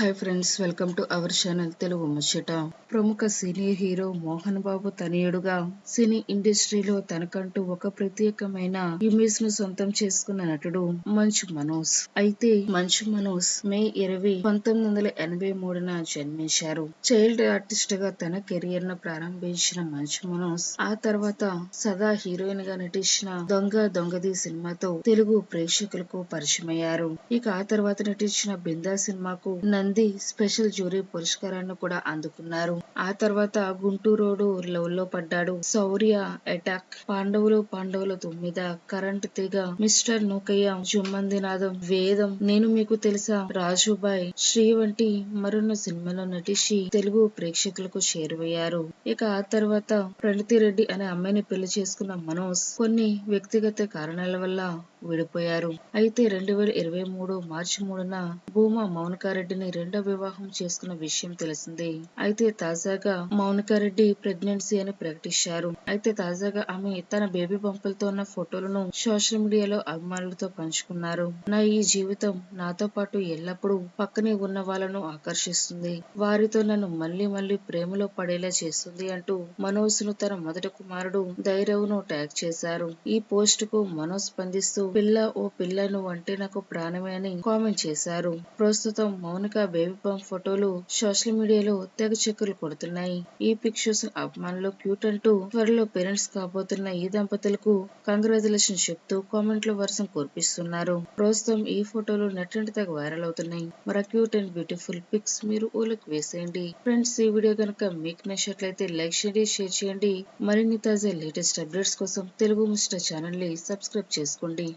Hi friends welcome to our channel Telugu Muchata ప్రముఖ cine hero Mohan Babu తనయుడుగా సినీ ఇండస్ట్రీలో తనకంటూ ఒక ప్రత్యేకమైన ఇమేజ్ను సొంతం చేసుకున్న నటుడు మంచు మనోజ్. అయితే మంచు మనోజ్ మే ఇరవై పంతొమ్మిది వందల ఎనభై మూడున జన్మించారు. చైల్డ్ ఆర్టిస్ట్గా తన కెరియర్ను ప్రారంభించిన మంచు మనోజ్ ఆ తర్వాత సదా హీరోయిన్గా నటించిన దొంగ దొంగది సినిమాతో తెలుగు ప్రేక్షకులకు పరిచయమయ్యారు. ఇక ఆ తర్వాత నటించిన బిందా సినిమాకు నంది స్పెషల్ జ్యూరీ పురస్కారాన్ని కూడా అందుకున్నారు. ఆ తర్వాత గుంటూరోడు లవ్లో పడ్డాడు Shourya attack. Pandavulu Pandavulu Tummeda current Theega mister Nookayya Jhummandi Naadam Vedam. నేను మీకు తెలుసా రాజుబాయ్ శ్రీ వంటి మరొన్న సినిమాలో నటించి తెలుగు ప్రేక్షకులకు చేరువయ్యారు. ఇక ఆ తర్వాత ప్రణతి రెడ్డి అనే అమ్మాయిని పెళ్ళి చేసుకున్న మనోజ్ కొన్ని వ్యక్తిగత కారణాల వల్ల విడిపోయారు. అయితే రెండు వేల ఇరవై మూడు మార్చి మూడున భూమా మౌనకారెడ్డిని రెండో వివాహం చేసుకున్న విషయం తెలిసిందే. అయితే తాజాగా మౌనికారెడ్డి ప్రెగ్నెన్సీ అని ప్రకటించారు. అయితే తాజాగా ఆమె తన బేబీ బంపులతో ఉన్న ఫోటోలను సోషల్ మీడియాలో అభిమానులతో పంచుకున్నారు. నా ఈ జీవితం నాతో పాటు ఎల్లప్పుడూ పక్కనే ఉన్న వాళ్ళను ఆకర్షిస్తుంది. వారితో నన్ను మళ్ళీ మళ్ళీ ప్రేమలో పడేలా చేస్తుంది అంటూ మనోజ్ను తన మొదటి కుమారుడు ధైర్యవును ట్యాగ్ చేశారు. ఈ పోస్ట్కు మనోజ్ స్పందిస్తూ పిల్ల ఓ పిల్లను అంటే నాకు ప్రాణమే అని కామెంట్ చేశారు. ప్రస్తుతం మౌనిక బేబీ బంప్ ఫోటోలు సోషల్ మీడియాలో తెగ చక్కర్లు కొడుతున్నాయి. ఈ పిక్చర్స్ అభిమానులు క్యూట్ అంటూ త్వరలో పేరెంట్స్ కాబోతున్న ఈ దంపతులకు కంగ్రాచులేషన్ చెప్తూ కామెంట్ల వర్షం కురిపిస్తున్నారు. ప్రస్తుతం ఈ ఫోటోలు నెట్ తెగ వైరల్ అవుతున్నాయి. మరి క్యూట్ అండ్ బ్యూటిఫుల్ పిక్స్ మీరు ఊళ్ళకి వేసేయండి. ఫ్రెండ్స్ ఈ వీడియో కనుక మీకు నచ్చినట్లయితే లైక్ చేయండి షేర్ చేయండి. మరిన్ని తాజా లేటెస్ట్ అప్డేట్స్ కోసం తెలుగు ముస్టర్ ఛానల్ని సబ్స్క్రైబ్ చేసుకోండి.